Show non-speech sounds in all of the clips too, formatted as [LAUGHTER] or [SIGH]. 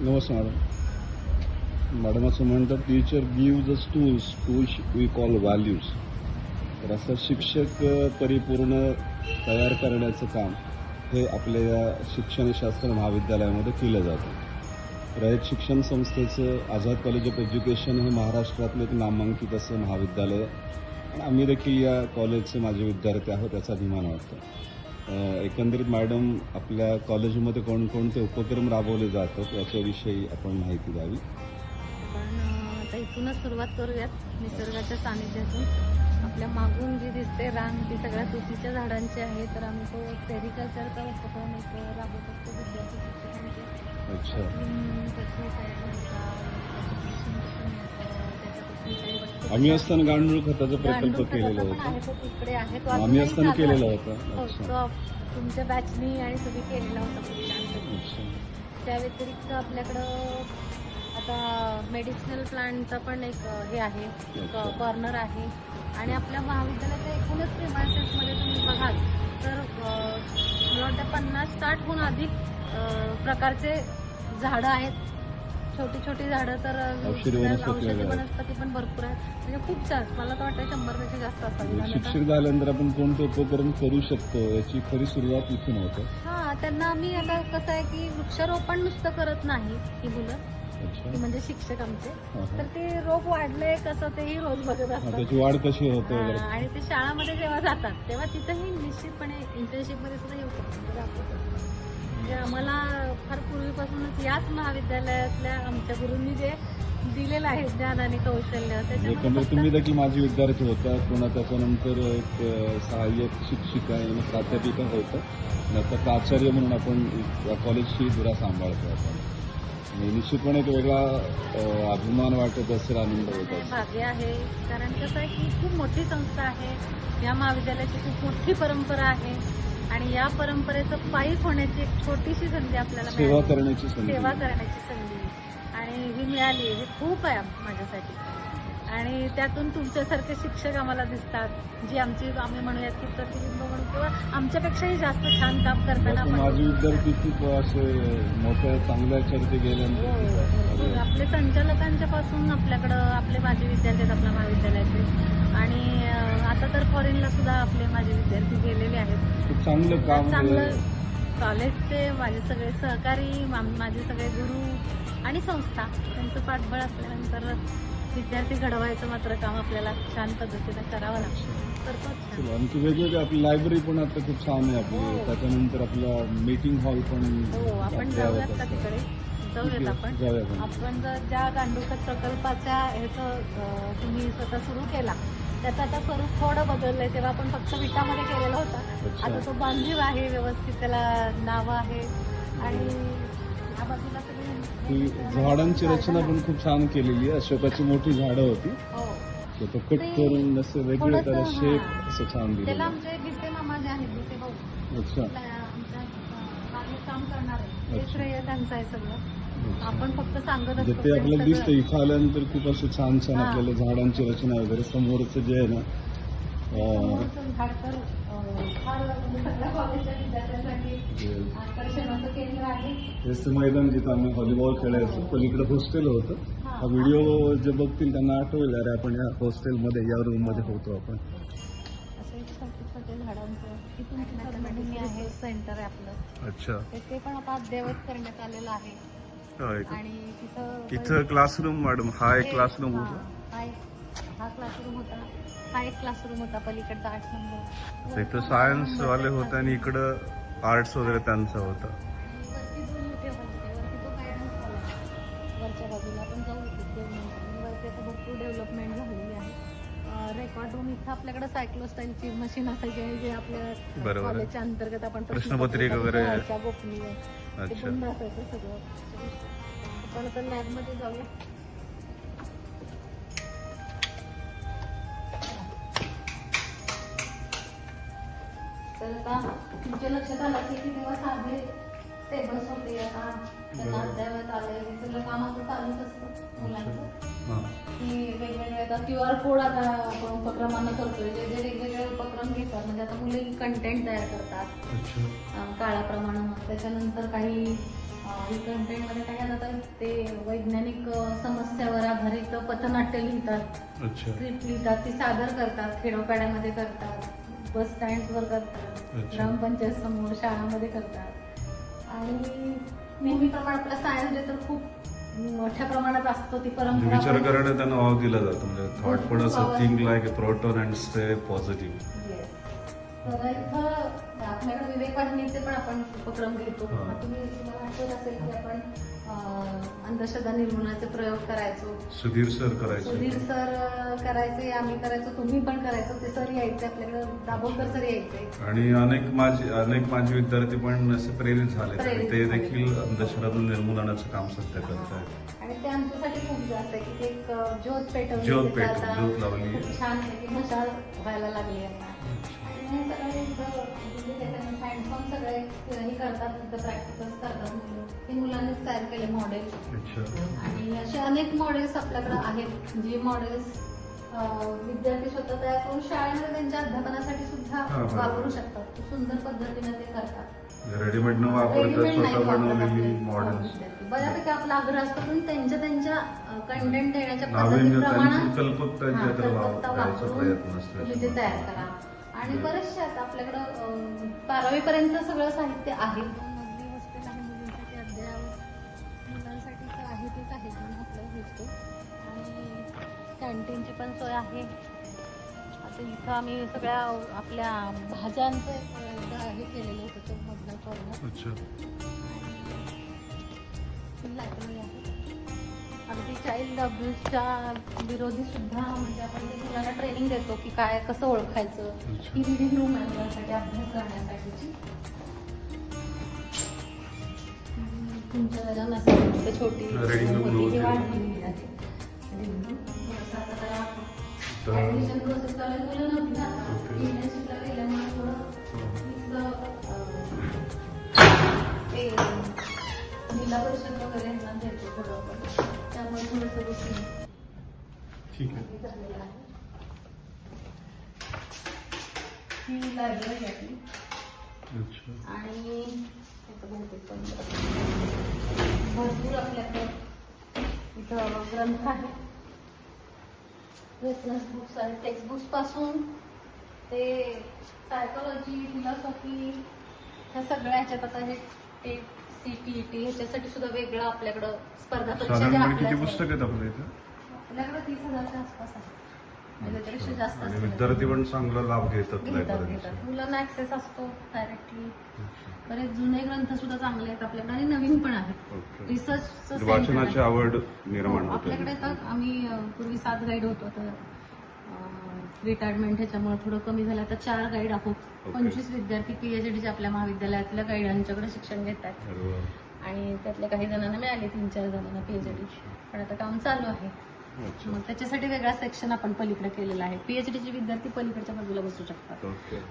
नमस्कार मॅडम. असं म्हणतात teacher give the tools tools we call values तर असं शिक्षक परिपूर्ण तयार करण्याचं काम हे आपल्या या शिक्षणशास्त्र महाविद्यालयामध्ये केलं जातं. रयत शिक्षण संस्थेचं आझाद कॉलेज ऑफ एज्युकेशन हे महाराष्ट्रातलं एक नामांकित असं महाविद्यालय आणि आम्ही देखील या कॉलेजचे माझे विद्यार्थी आहोत याचा अभिमान वाटतो एकंदरीत मॅडम आपल्या कॉलेजमध्ये कोणकोणते उपक्रम राबवले जातात याच्याविषयी आपण माहिती द्यावी? आपण आता इथूनच सुरुवात करूयात निसर्गाच्या सानिध्यातून. आपल्या मागून जी दिसते रान ती सगळ्या तुतीच्या झाडांची आहे. तर आम्ही तो सेरिकल्चरचा उपक्रम एक राबवत असतो विद्यार्थी शिक्षकांचे. अच्छा. आम्ही असताना गांडूळ खताचा प्रकल्प केलेला होता. तो तिकडे आहे तो आम्ही असताना केलेला. होता. हो, अच्छा. तुमच्या बॅचनी आणि तुम्ही केलेला होता त्या व्यतिरिक्त आपल्याकडं आता मेडिसिनल प्लांटचा पण एक हे आहे. कॉर्नर आहे. आणि आपल्या महाविद्यालयाच्या एकूणच प्रिमायसेसमध्ये तुम्ही बघाल तर मला वाटतं पन्नास साठहून अधिक प्रकारचे झाडं आहेत. छोटी छोटी झाडं तर औषधी वनस्पती औषधी वगैरे. वनस्पती पण भरपूर आहेत. म्हणजे खूप छान. मला तर वाटतं शंभरपेक्षा जास्त असावी आणि आता- शिक्षक झाल्यानंतर आपण कोणते करू शकतो याची खरी सुरुवात इथून होते. हा त्यांना आम्ही आता कसं आहे की वृक्षारोपण नुसतं करत नाही ही मुलं. अच्छा. म्हणजे शिक्षक आमचे. हा, हा. तर ते रोप वाढले कसं तेही रोज बघत हा, असतात. त्याची वाढ कशी होते हा, आणि ते शाळामध्ये जेव्हा जातात तेव्हा तिथंही निश्चितपणे इंटर्नशिपमध्ये सुद्धा येऊ शकतो म्हणजे. म्हणजे आम्हाला फार पूर्वीपासूनच याच महाविद्यालयातल्या आमच्या गुरूंनी जे दिलेलं आहे ज्ञान आणि कौशल्य त्याच्यामध्ये एकंदरीत तुम्ही फक्त- देखील माझे विद्यार्थी होता पुन्हा त्याच्यानंतर एक अ, सहाय्यक शिक्षिका आणि प्राध्यापिका होतं. आणि आता प्राचार्य म्हणून आपण या कॉलेजची धुरा सांभाळतो आपण. आणि निश्चितपणे एक वेगळा अ, अभिमान वाटत असेल आनंद होत असेल. भाग्य आहे. कारण कसं आहे की खूप मोठी संस्था आहे. या महाविद्यालयाची खूप मोठी परंपरा आहे. आणि या परंपरेचं पायीक होण्याची एक छोटीशी संधी आपल्याला सेवा मिळाली. करण्याची संधी सेवा करण्याची संधी आणि ही मिळाली हे खूप आहे माझ्यासाठी आणि त्यातून तुमच्यासारखे शिक्षक आम्हाला दिसतात जी आमची आम्ही म्हणूयात की प्रतिबिंब म्हणून किंवा आमच्यापेक्षाही जास्त छान काम करताना माझे विद्यार्थी खूप असे मोठ्या चांगल्या चर्चे हो, भरपूर. खूप- आपले संचालकांच्या पासून आपल्याकडं आपले माझे विद्यार्थी आहेत आपल्या महाविद्यालयाचे आणि आता तर फॉरेनला सुद्धा आपले माझे विद्यार्थी गेलेले आहेत खूप चांगलं काम तर चांगलं कॉलेजचे माझे सगळे सहकारी माझे सगळे गुरु आणि संस्था त्यांचं पाठबळ असल्यानंतर विद्यार्थी घडवायचं मात्र काम आपल्याला छान पद्धतीने करावं लागतं. चला, आणखी वेगवेगळे आपली लायब्ररी पण आता खूप छान आहे आपली हो. त्याच्यानंतर आपला मीटिंग हॉल पण हो आपण जाऊयात का. तिकडे जाऊयात आपण. आपण. आपण जर ज्या गांडूखत प्रकल्पाच्या ह्याचं तुम्ही स्वतः सुरू केला त्याचं आता स्वरूप थोडं बदललंय. तेव्हा आपण फक्त विटामध्ये केलेला होता. आता तो बांधीव आहे व्यवस्थित त्याला नावं आहे. आणि या बाजूला ही सगळी झाडांची रचना पण खूप छान केलेली आहे. अशोकाची मोठी झाडं होती. हो. तर तो कट ते करून असं वेगळे त्याला शेप. असं छान दिलेलं त्याला. आमचे गिसे मामा जे आहेत गिसे भाऊ. अच्छा आपल्या आमच्या अं, मागे काम करणार आहे ते अच्छा. श्रेय त्यांचं आहे सगळं. आपण फक्त सांगत म्हणजे असतो ते आपल्याला दिसतं इथं आल्यानंतर खूप असं छान छान. आपल्याला झाडांची रचना वगैरे समोरचं जे आहे ना झाड तर फार म्हणजे सगळ्या कॉलेजच्या विद्यार्थ्यांसाठी जे आकर्षणाचं केंद्र आहे हेच ते मैदान जिथं आम्ही व्हॉलीबॉल खेळायचो पलीकडे हॉस्टेल होतं हां. व्हिडिओ जे बघतील त्यांना आठवेल अरे आपण या हॉस्टेलमध्ये या रूममध्ये होतो आपण छोटे छोटे झाडांचं इथून मॅथमॅटिक्स आहे. सेंटर आहे आपलं. अच्छा. तर ते पण आता अद्ययावत करण्यात आलेलं आहे. आणि तिथं क्लासरूम मॅडम हा एक क्लासरूम होता. हा एक हा क्लासरूम होता. हा एक क्लासरूम होता पलीकडचा आठ नंबर. इथं सायन्स वाले होते आणि इकडं आर्ट्स वगैरे त्यांचं होतं. वरती दोन मोठे हॉल होते. वरती तो गायडन्स हॉल आहे वरच्या बाजूला आपण जाऊ वरती आता भरपूर डेव्हलपमेंट झालेली आहे. रेकॉर्ड रूम इथं आपल्याकडे सायक्लोस्टाईलची मशीन असायची जे आपल्या. कॉलेजच्या अंतर्गत आपण प्रश्नपत्रिका वगैरे. लिहायच्या, गोपनीय ते अच्छा बंद असायचं सगळं आपण आता लॅबमध्ये जाऊया तर आता तुमच्या लक्षात आलं की की तेव्हा साधे टेबल्स होते आता त्यांना. अद्यावत आलंय हे सगळं काम असं चालूच असतं मुलांचं की आता क्यू आर कोड आता आपण उपक्रमांना करतोय जे जे वेगवेगळे उपक्रम घेतात म्हणजे आता मुले कंटेंट तयार करतात. काळाप्रमाणे मग त्याच्यानंतर काही कंटेंटमध्ये काय जातात ते वैज्ञानिक समस्यावर आधारित पथनाट्य लिहितात. स्क्रिप्ट लिहितात ती सादर करतात खेडोपाड्यामध्ये करतात बस स्टँडवर करतात. ग्रामपंचायत समोर शाळांमध्ये करतात. आणि नेहमीप्रमाणे आपला सायन्स डे तर खूप मोठ्या प्रमाणात असतो ती परंपरा. विचार करण्यात त्यांना वाव दिला जातो. म्हणजे थॉट पण असं think like proton and stay positive. तर इथं आपल्याकडे विवेक वाहिनीचे पण आपण उपक्रम घेतो. तुम्ही तुम्हाला आठवत असेल की आपण अं, अंधश्रद्धा निर्मूलनाचे प्रयोग करायचो. सुधीर सर करायचे. सुधीर सर करायचे आम्ही करायचो तुम्ही पण करायचो ते सर यायचे आपल्याकडे दाभोलकर सर यायचे. आणि अनेक माझे अनेक माझे विद्यार्थी पण असे प्रेरित झाले. ते. देखील अंधश्रद्धा निर्मूलनाचं काम सध्या करत आहेत. आणि ते आमच्यासाठी खूप जास्त आहे की एक ज्योत पेटवली ज्योत तिथं पेटव- आता ज्योत लावली. छान आहे की मशाल व्हायला लागली आता हे सगळे हँडपंप सगळे हे करतात तिथं प्रॅक्टिकल्स करतात मुलं. ते मुलांनीच तयार केले मॉडेल आणि असे अनेक मॉडेल्स आपल्याकडे आहेत. जे मॉडेल्स विद्यार्थी स्वतः तयार करून शाळेमध्ये त्यांच्या अध्यापनासाठी सुद्धा. वापरू शकतात. सुंदर पद्धतीने ते करतात. रेडीमेड न मॉडेल्स विद्यार्थी. बऱ्यापैकी आपला आग्रह असतो पण त्यांच्या त्यांच्या कंटेंट देण्याच्या पद्धतीप्रमाणे कल्पकता वापरून तयार करा. आणि बरेचसे आता आपल्याकडं बारावी पर्यंत सगळं साहित्य आहे. मधली मुलींसाठी अद्ययावत मुलांसाठी तर आहे तेच आहे म्हणून आपल्याला भेटतो आणि कॅन्टीनची पण सोय आहे. आता इथं आम्ही सगळ्या आपल्या भाज्यांचं हे केलेलं आहे त्याच्यामधलं कॉर्नर अच्छा. आहे. अगदी चाइल्ड अब्युजच्या विरोधी सुद्धा म्हणजे आपण मुलांना ट्रेनिंग देतो की काय कसं ओळखायचं. ही रिडिंग रूम आहे मुलांसाठी अभ्यास करण्यासाठीची तुमच्या वेळेला नसेल ते छोटी ही होती. वाढलेली आहे प्रोसेस मुलं नव्हती ना गेल्यामुळे थोडं ते जिल्हा परिषद वगैरे यांना थोडं आपण. त्यामुळे थोडंसं गोष्टी ठीक आहे. झालेलं आहे. ही लायब्ररी आहे अच्छा. आणि इथं बहुतेक पण भरपूर आपल्याकडे इथं ग्रंथ आहे रेफरन्स बुक्स आहेत टेक्स्ट बुक्सपासून ते सायकोलॉजी फिलॉसॉफी ह्या सगळ्या ह्याच्यात आता हे टेट सी टी टी ह्याच्यासाठी सुद्धा वेगळं आपल्याकडं स्पर्धा परीक्षा ज्या साधारणपणे पुस्तक आहेत आपल्या इथं? आपल्याकडे तीस हजारच्या आसपास आहे. म्हणजे त्याच्यापेक्षा जास्त आणि असतील. विद्यार्थी पण चांगला लाभ घेतात घेतात लायब्ररीचा घेतात. मुलांना ऍक्सेस असतो डायरेक्टली बरेच जुने ग्रंथ सुद्धा चांगले आहेत आपल्याकडे आणि नवीन पण आहेत. ओके. रिसर्च वाचनाची आवड निर्माण होते हो, आपल्याकडे तर आम्ही अ, पूर्वी सात गाईड होतो तर रिटायरमेंट ह्याच्यामुळे थोडं कमी झालं. आता चार गाईड आहोत. पंचवीस विद्यार्थी पीएचडीच्या आपल्या महाविद्यालयातल्या गाईडांच्याकडे शिक्षण घेतात. आणि त्यातल्या काही जणांना मिळाले तीन चार जणांना पीएचडी पण आता काम चालू आहे. मग त्याच्यासाठी वेगळा सेक्शन आपण पलीकडे केलेला आहे. पीएचडीचे विद्यार्थी पलीकडच्या बाजूला बसू शकतात.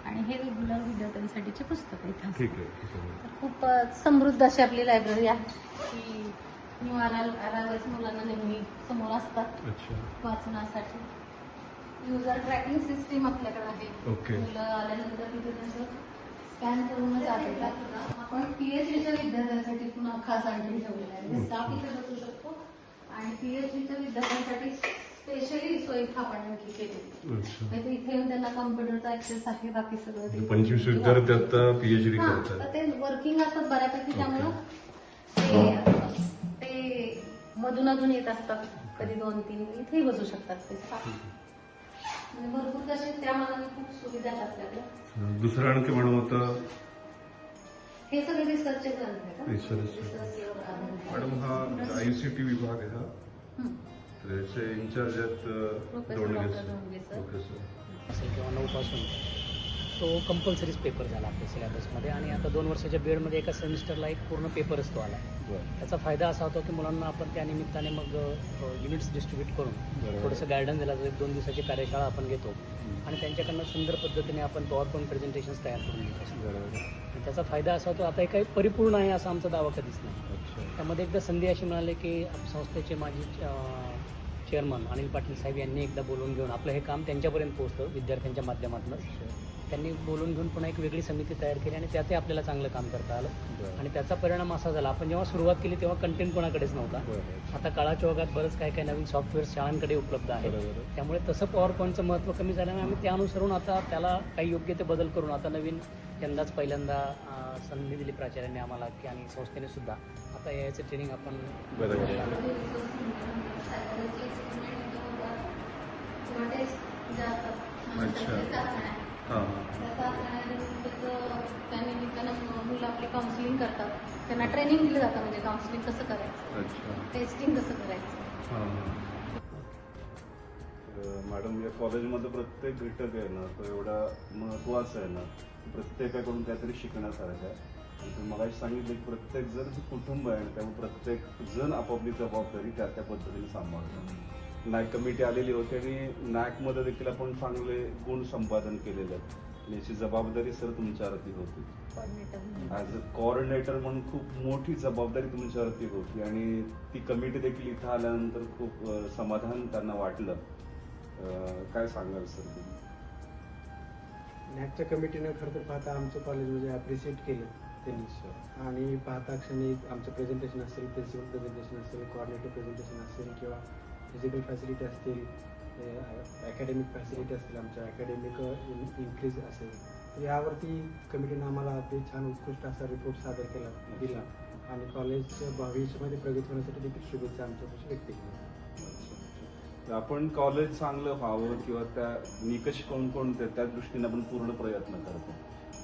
आणि हे रेग्युलर विद्यार्थ्यांसाठीचे पुस्तक आहे इथं. ठीक आहे ठीक आहे. तर खूप समृद्ध अशी आपली लायब्ररी आहे. की न्यू अरायवल्स मुलांना नेहमी समोर असतात. वाचनासाठी. युजर ट्रॅकिंग सिस्टीम आपल्याकडे आहे. ओके. मुलं आल्यानंतर तिथे त्यांचं स्कॅन करूनच येतात आपण पीएचडीच्या विद्यार्थ्यांसाठी पुन्हा खास आणखी ठेवलेलं आहे. स्टाफ इथे बसू शकतो आणि पीएचडीच्या विद्यार्थ्यांसाठी स्पेशली सोय आपण आणखी केली. अच्छा. म्हणजे इथे येऊन त्यांना कम्प्युटरचा ऍक्सेस आहे बाकी सगळं ते- पंचवीस विद्यार्थी आता पीएचडी हा, करतात. तर ते वर्किंग असतात बऱ्यापैकी. त्यामुळं. ते ते मधून अधून येत असतात. कधी दोन तीन इथेही बसू शकतात ते staff. म्हणजे भरपूर तसे त्या मनाने खूप सुविधा आहेत आपल्याकडे दुसरं आणखी म्हणून होतं हे सगळे रिसर्चचे ग्रंथ आहेत हं. आधारित. मॅडम हा आयसीटी विभाग आहे हा हं. तर याचे इंचार्ज आहेत अ, professor Dondge doctor sir. Dondge sir. Okay sir असेल किंवा नऊपासून तो कंपल्सरीच पेपर झाला आपल्या सिलेबसमध्ये आणि आता दोन वर्षाच्या बेडमध्ये एका सेमिस्टरला एक पूर्ण पेपरच तो आला. त्याचा फायदा असा होता की मुलांना आपण त्या निमित्ताने मग युनिट्स डिस्ट्रीब्यूट करून. थोडंसं गायडन्स दिला एक दोन दिवसाची कार्यशाळा आपण घेतो. आणि त्यांच्याकडनं सुंदर पद्धतीने आपण पॉवर पॉईंट प्रेझेंटेशन्स तयार करून घेत. त्याचा फायदा असा होतो आता हे काही परिपूर्ण आहे असा आमचा दावा कधीच नाही. त्यामध्ये एकदा संधी अशी मिळाली की संस्थेचे माजी चेअरमन अनिल पाटील साहेब यांनी एकदा बोलवून घेऊन आपलं हे काम त्यांच्यापर्यंत पोहोचलं विद्यार्थ्यांच्या माध्यमातून. त्यांनी बोलून घेऊन पुन्हा एक वेगळी समिती तयार केली आणि त्यातही आपल्याला चांगलं काम करता आलं. आणि त्याचा परिणाम असा झाला आपण जेव्हा सुरुवात केली तेव्हा कंटेंट कोणाकडेच नव्हता. आता काळाच्या ओघात बरंच काय काय नवीन सॉफ्टवेअर शाळांकडे उपलब्ध आहे. त्यामुळे तसं पॉवर पॉईंटचं महत्त्व कमी झाल्याने आम्ही त्या अनुसरून आता त्याला काही योग्य ते बदल करून आता नवीन यंदाच पहिल्यांदा संधी दिली प्राचार्यांनी आम्हाला की आणि संस्थेने सुद्धा आता याचं ट्रेनिंग आपण. अच्छा. हां. मुलं आपले काउन्सिलिंग करतात. त्यांना ट्रेनिंग दिलं जातं म्हणजे काउन्सिलिंग कसं करायचं? टेस्टिंग कसं करायचं? मॅडम या कॉलेजमध्ये प्रत्येक घटक आहे ना तो एवढा महत्त्वाचा आहे ना प्रत्येकाकडून काहीतरी शिकण्यासारखं आहे. तुम्ही मला सांगितलं की प्रत्येक जण हे कुटुंब आहे आणि त्यामुळे प्रत्येक जण आपापली जबाबदारी त्या त्या पद्धतीने सांभाळतात नायक कमिटी आलेली होती आणि नायकमध्ये देखील आपण चांगले गुण संपादन केलेले आहेत. आणि याची जबाबदारी सर तुमच्यावरती होती. ॲज अ कोऑर्डिनेटर म्हणून खूप मोठी जबाबदारी तुमच्यावरती होती आणि ती कमिटी देखील इथं आल्यानंतर खूप समाधान त्यांना वाटलं. काय सांगाल सर तुम्ही? नॅकच्या कमिटीनं खरं तर पाहता आमचं कॉलेज म्हणजे अप्रिशिएट केलं. त्यांनी आणि पाहता क्षणी आमचं प्रेझेंटेशन असेल प्रिन्सिपल प्रेझेंटेशन असेल कोऑर्डिनेटर प्रेझेंटेशन असेल किंवा फिजिकल फॅसिलिटी असतील अकॅडमिक फॅसिलिटी असतील आमच्या अकॅडमिक इन्क्रीज असेल. तर यावरती कमिटीनं आम्हाला अगदी छान उत्कृष्ट असा रिपोर्ट सादर केला दिला. आणि कॉलेजच्या भविष्यामध्ये प्रगती होण्यासाठी देखील शुभेच्छा आमच्यापाशी व्यक्त तर आपण कॉलेज चांगलं व्हावं किंवा त्या निकष कोणकोणते त्या दृष्टीने आपण पूर्ण प्रयत्न करतो.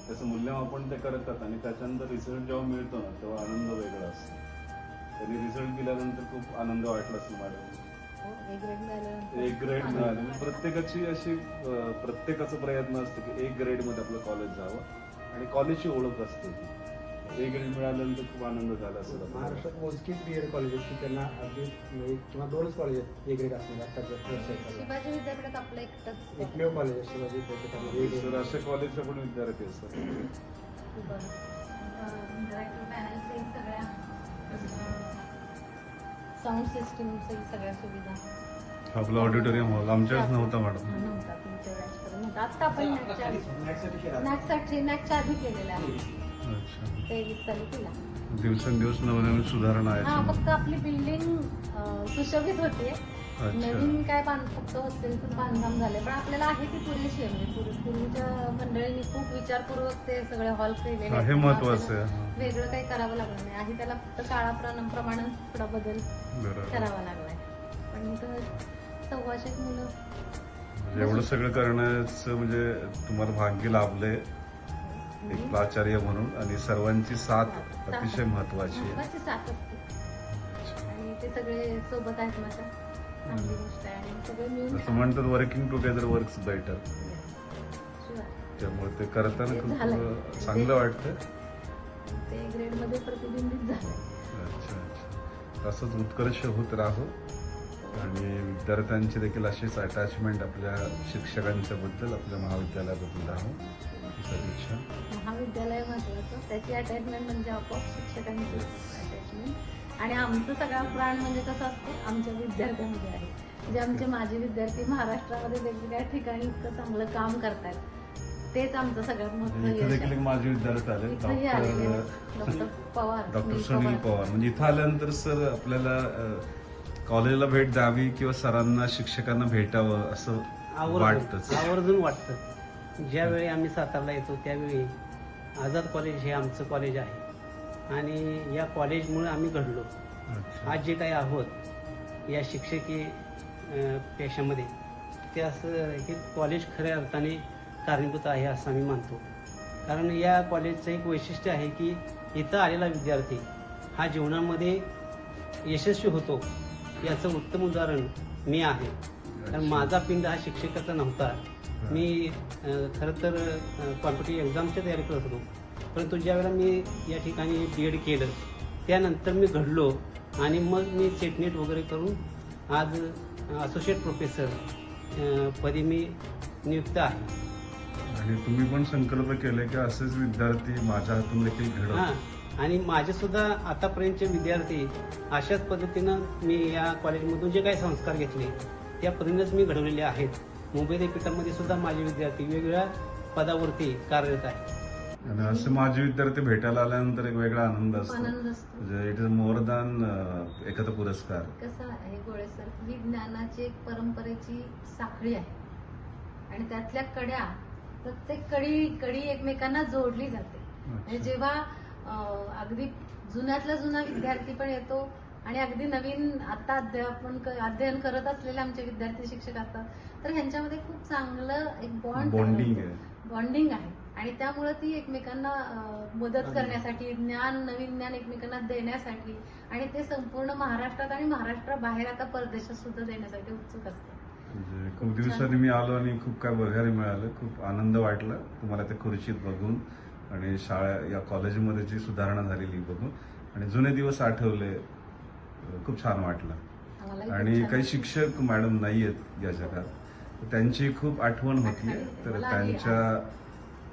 त्याचं मूल्यमापन ते करतात आणि त्याच्यानंतर रिझल्ट जेव्हा मिळतो ना तेव्हा आनंद वेगळा असतो. त्यांनी रिझल्ट दिल्यानंतर खूप आनंद वाटला असेल मॅडम एक ग्रेड मिळाली वाटला. प्रत्येकाची अशी प्रत्येकाचा प्रयत्न असतो की एक ग्रेडमध्ये आपलं कॉलेज जावं आणि कॉलेजची ओळख असते ती एक ग्रेड मिळाल्यानंतर खूप आनंद झाला असेल. महाराष्ट्रात मोजकीच बी एड कॉलेज आहेत की त्यांना अगदी एक किंवा दोनच कॉलेज आहेत ए ग्रेड व्यवसाय शिवाजी विद्यापीठात आपलं एकटंच एकमेव कॉलेज आहे शिवाजी विद्यापीठामध्ये. अशा कॉलेजचे पण विद्यार्थी असतात साऊंड सिस्टीम सगळ्या सुविधा. आपलं ऑडिटोरियम हॉल आमच्याच नव्हता मॅडम नव्हता. तुमच्या बॅचपर्यंत नव्हता. आता आपण नॅकच्या. नॅकसाठी नॅकच्या आधी केलेल्या आहे. अच्छा. तेवीस चालू केला. दिवसेंदिवस नवनवीन सुधारणा हा आहेत फक्त आपली बिल्डिंग सुशोभित होते. अच्छा. नवीन काय बांध फक्त हॉस्टेलचं बांधकाम झालंय. पण आपल्याला आहे ती पुरेशी आहे म्हणजे पूर्वी- पूर्वीच्या मंडळींनी खूप विचारपूर्वक ते सगळे हॉल केलेले हा, आहेत. हे महत्वाचं आहे हा. वेगळं काही करावं लागलं नाही. आहे त्याला फक्त काळाप्रमाणे थोडा बदल करावा लागलाय. पण इथं सव्वाशे मुलं. म्हणजे एवढं सगळं करण्याचं म्हणजे तुम्हाला भाग्य लाभलंय. एक प्राचार्य म्हणून आणि सर्वांची साथ अतिशय महत्वाची असं म्हणतात वर्किंग टुगेदर वर्क्स बेटर त्यामुळे ते करताना खूप चांगलं वाटतं. ते ग्रेडमध्ये प्रतिबिंबित अच्छा अच्छा. असंच उत्कर्ष होत राहो. आणि विद्यार्थ्यांची देखील अशीच अटॅचमेंट आपल्या शिक्षकांच्या बद्दल आपल्या महाविद्यालयाबद्दल राहो. सदिच्छा. महाविद्यालय महत्वाचं. त्याची अटॅचमेंट म्हणजे आपोआप शिक्षकांची अटॅचमेंट आणि आमचं सगळा प्राण म्हणजे कसं असतं? आमच्या विद्यार्थ्यांमध्ये आहे. जे आमचे माजी विद्यार्थी महाराष्ट्रामध्ये वेगवेगळ्या ठिकाणी इतकं चांगलं काम करतात तेच आमचं सगळ्यात इथे देखील एक. माझे विद्यार्थी आले. इथंही आलेले doctor doctor [LAUGHS] Pawar doctor Sunil Pawar. म्हणजे इथं आल्यानंतर सर आपल्याला अं, कॉलेजला भेट द्यावी किंवा सरांना शिक्षकांना भेटावं असं वाटतंच. आवर्जून आवर्जून वाटतं. ज्यावेळी आम्ही सातारला येतो त्यावेळी आझाद कॉलेज हे आमचं कॉलेज आहे. आणि या कॉलेजमुळे आम्ही घडलो. अच्छा. आज जे काही आहोत या शिक्षकी अं, पेशामध्ये ते असं हे कॉलेज खऱ्या अर्थाने कारणीभूत आहे असं आम्ही मानतो. कारण या कॉलेजचं एक वैशिष्ट्य आहे की इथं आलेला विद्यार्थी हा जीवनामध्ये यशस्वी होतो याचं उत्तम उदाहरण मी आहे. कारण माझा पिंड हा शिक्षकाचा नव्हता. मी खरं तर कॉम्पिटेटिव्ह एक्झामची तयारी करत होतो. परंतु ज्यावेळेला मी या ठिकाणी बी एड केलं त्यानंतर मी घडलो आणि मग मी सेटनेट वगैरे करून आज असोसिएट प्रोफेसर पदी मी नियुक्त आहे. आणि तुम्ही पण संकल्प केले की असेच विद्यार्थी माझ्या हातून देखील घडव हां आणि माझे सुद्धा आतापर्यंतचे विद्यार्थी अशाच पद्धतीनं मी या कॉलेजमधून जे काही संस्कार घेतले त्या पद्धतीनेच मी घडवलेले आहेत. मुंबई विद्यापीठामध्ये सुद्धा माझे विद्यार्थी वेगवेगळ्या पदावरती कार्यरत आहेत. आणि असे माझे विद्यार्थी भेटायला आल्यानंतर एक वेगळा आनंद असतो. आनंद असतो. म्हणजे इट इज मोर दॅन एखादा पुरस्कार. कसं आहे गोळे सर ही ज्ञानाची एक परंपरेची साखळी आहे. आणि त्यातल्या कड्या प्रत्येक कडी कडी एकमेकांना जोडली जाते. म्हणजे जेव्हा अगदी जुन्यातला जुना विद्यार्थी पण येतो आणि अगदी नवीन आता अध्यापन अध्ययन करत असलेले आमचे विद्यार्थी शिक्षक असतात तर ह्यांच्यामध्ये खूप चांगलं एक बॉन्ड बॉन्डिंग आहे. बॉन्डिंग आहे. आणि त्यामुळे ती एकमेकांना मदत करण्यासाठी ज्ञान नवीन ज्ञान एकमेकांना देण्यासाठी आणि ते संपूर्ण महाराष्ट्रात आणि महाराष्ट्राबाहेर आता परदेशात सुद्धा देण्यासाठी उत्सुक असतात. म्हणजे खूप दिवसांनी मी आलो आणि खूप काय बघायला मिळालं. खूप आनंद वाटला. तुम्हाला त्या खुर्चीत बघून आणि शाळा या कॉलेजमध्ये जी सुधारणा झालेली बघून. आणि जुने दिवस आठवले खूप छान वाटलं. आणि काही. शिक्षक मॅडम नाही आहेत या जगात. त्यांची खूप आठवण होती तर. त्यांच्या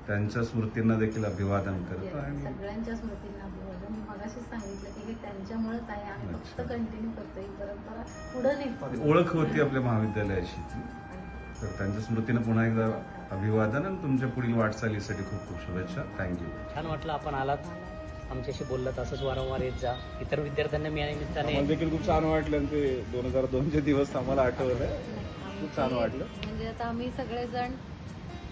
त्यांच्या स्मृतींना देखील अभिवादन करतो आणि सगळ्यांच्या स्मृतींना अभिवादन. मी मगाशीच सांगितलं की हे त्यांच्यामुळेच आहे. आम्ही फक्त. कंटिन्यू करतो ही परंपरा पुढे नेतो ओळख होती आपल्या महाविद्यालयाची ती. तर त्यांच्या स्मृतीनं पुन्हा एकदा अभिवादन आणि तुमच्या पुढील वाटचालीसाठी खूप खूप शुभेच्छा. थँक्यू छान वाटलं आपण आलात. आमच्याशी बोललात असंच वारंवार येत जा. इतर विद्यार्थ्यांना मी या निमित्ताने देखील खूप छान वाटलं आणि ते दोन हजार दोनचे दिवस आम्हाला आठवलं. खूप छान वाटलं. म्हणजे आता आम्ही सगळेजण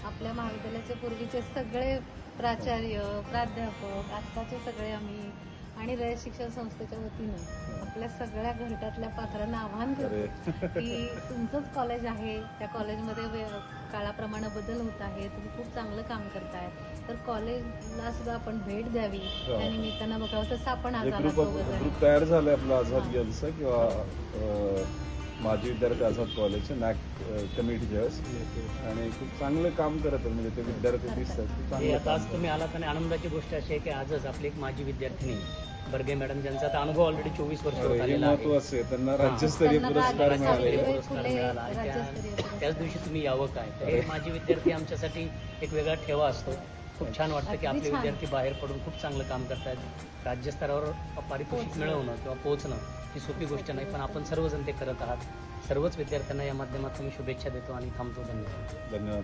आपल्या महाविद्यालयाचे पूर्वीचे सगळे प्राचार्य प्राध्यापक आत्ताचे सगळे आम्ही आणि रयत शिक्षण संस्थेच्या वतीनं आपल्या सगळ्या घरट्यातल्या पात्रांना आव्हान करतो की तुमचंच कॉलेज आहे. त्या कॉलेजमध्ये वे- काळाप्रमाणे बदल होत आहे. तुम्ही खूप चांगलं काम करताय. तर कॉलेजला सुद्धा आपण भेट द्यावी. त्या निमित्तानं बघावं. तसं आपण आज एक आलात ग्रुप दोघं जण. ग्रुप तयार झालंय आपलं आझाद किंवा माजी विद्यार्थी आझाद कॉलेजचे नॅक कमिटी आणि खूप चांगलं काम करत म्हणजे ते विद्यार्थी दिसतात. हे आज तुम्ही आलात आणि आनंदाची गोष्ट अशी आहे की आजच आपली एक माजी विद्यार्थिनी बर्गे मॅडम ज्यांचा आता अनुभव ऑलरेडी चोवीस वर्ष करतात. महत्वाचं आहे. त्यांना. राज्यस्तरीय पुरस्कार मिळाला. त्याच दिवशी तुम्ही यावं काय? तर हे माझे विद्यार्थी आमच्यासाठी एक वेगळा ठेवा असतो. खूप छान वाटतं की आपले. विद्यार्थी बाहेर पडून खूप चांगलं काम करतायत. राज्यस्तरावर पारितोषिक. मिळवणं किंवा पोहोचणं. ही सोपी गोष्ट नाही पण आपण सर्वजण ते करत आहात. सर्वच विद्यार्थ्यांना या माध्यमातून मी शुभेच्छा देतो आणि थांबतो. धन्यवाद. धन्यवाद.